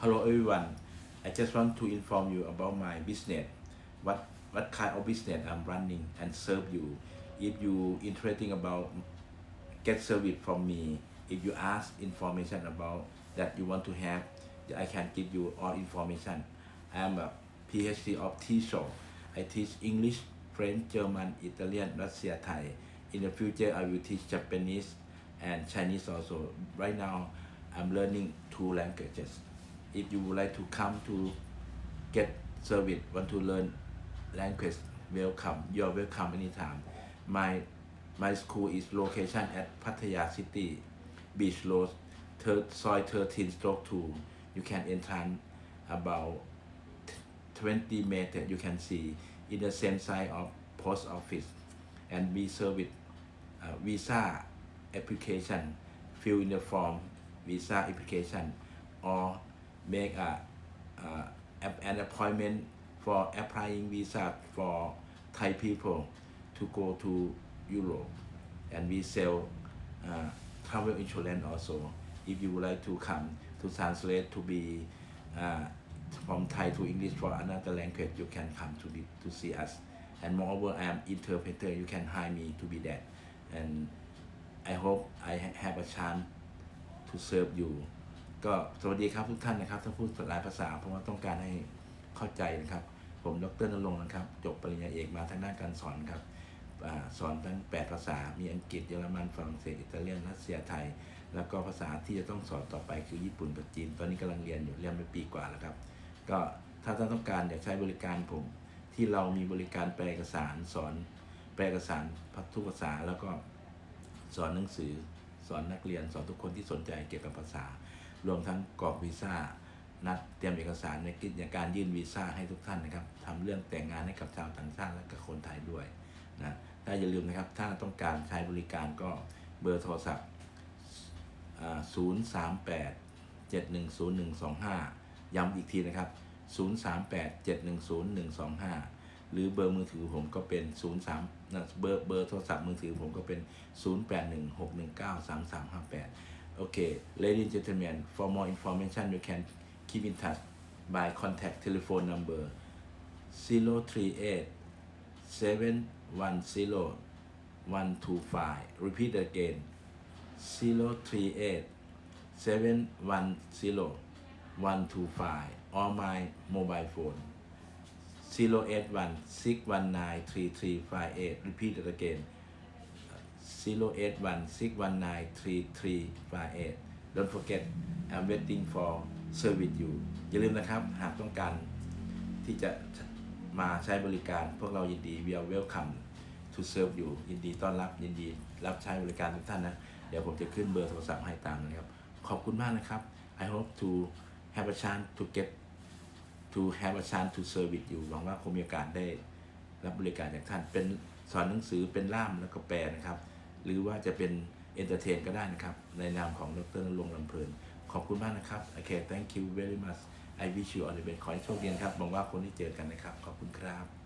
Hello everyone. I just want to inform you about my business. What what kind of business I'm running and serve you. If you interesting about get service from me, if you ask information about that you want to have, I can give you all information. I am a PhD of teacher. I teach English, French, German, Italian, Russia, Thai. In the future, I will teach Japanese and Chinese also. Right now, I'm learning two languages. If you would like to come to get service, want to learn language, welcome. You're welcome anytime. My my school is location at Pattaya City, Beach Road, third, soy 13 stroke 2. You can enter about 20 meters. You can see in the same side of post office, and we service uh, visa application, fill in the form visa application, or make a, uh, an appointment for applying visa for Thai people to go to Europe, and we sell uh, travel insurance also. If you would like to come to translate to be uh, from Thai to English for another language, you can come to be, to see us. And moreover, I am interpreter. You can hire me to be that. And I hope I ha- have a chance to serve you ก็สวัสดีครับทุกท่านนะครับ ถ้าพูดหลายภาษาเพราะว่าต้องการให้เข้าใจนะครับ ผมดรนรงค์นะครับ จบปริญญาเอกมาทางด้านการสอนครับอสอนทั้ง 8 ภาษา มีอังกฤษ เยอรมัน ฝรั่งเศส อิตาเลียน รัสเซีย ไทย แล้วก็ภาษาที่จะต้องสอนต่อไปคือญี่ปุ่นกับจีน ตอนนี้กำลังเรียนอยู่ เรียนไปปีกว่าแล้วครับ ก็ถ้าท่านต้องการอยากใช้บริการผม ที่เรามีบริการแปลเอกสารสอน แปลเอกสารทุกภาษา แล้วก็สอนหนังสือ สอนนักเรียน สอนทุกคนที่สนใจเกี่ยวกับภาษา รวมทั้งกรอกวีซ่า นัดเตรียมเอกสารในกิจการยื่นวีซ่าให้ทุกท่านนะครับทำเรื่องแต่งงานให้กับชาวต่างชาติและกับคนไทยด้วยนะถ้าอย่าลืมนะครับ ถ้าต้องการใช้บริการก็เบอร์โทรศัพท์ 0 3 8 7 1 0 1 2 5 ย้ำอีกทีนะครับ 0 3 8 7 1 0 1 2 5 หรือเบอร์มือถือผมก็เป็น 0 3นะเบอร์เบอร์โทรศัพท์มือถือผมก็เป็น 0816193358 8 1 6 1 9 3 3 5 8 Okay ladies and gentlemen for more information you can keep in touch. By contact telephone number 038 710 125 repeat again. 038 710 125 or my mobile phone. 081 619 3358 repeat it again 081 619 3358 don't forget I'm waiting for service you อย่าลืมนะครับ หากต้องการที่จะมาใช้บริการพวกเรายินดี we are welcome to serve you ยินดีต้อนรับยินดีรับใช้บริการทุกท่านนะ เดี๋ยวผมจะขึ้นเบอร์โทรศัพท์ให้ตามนะครับ ขอบคุณมากนะครับ I hope to have a chance to get to have a chance to service you หวังว่าคงมีโอกาสได้รับบริการจากท่านเป็นสอนหนังสือเป็นล่ามแล้วก็แปลนะครับ หรือว่าจะเป็นเอนเตอร์เทนก็ได้นะครับ ในนามของดรลงลำเพลิน ขอบคุณมากนะครับโอเค thank you very much I wish you all the best ขอให้โชคดีนะครับหวังว่าคนที่เจอกันนะครับ ขอบคุณครับ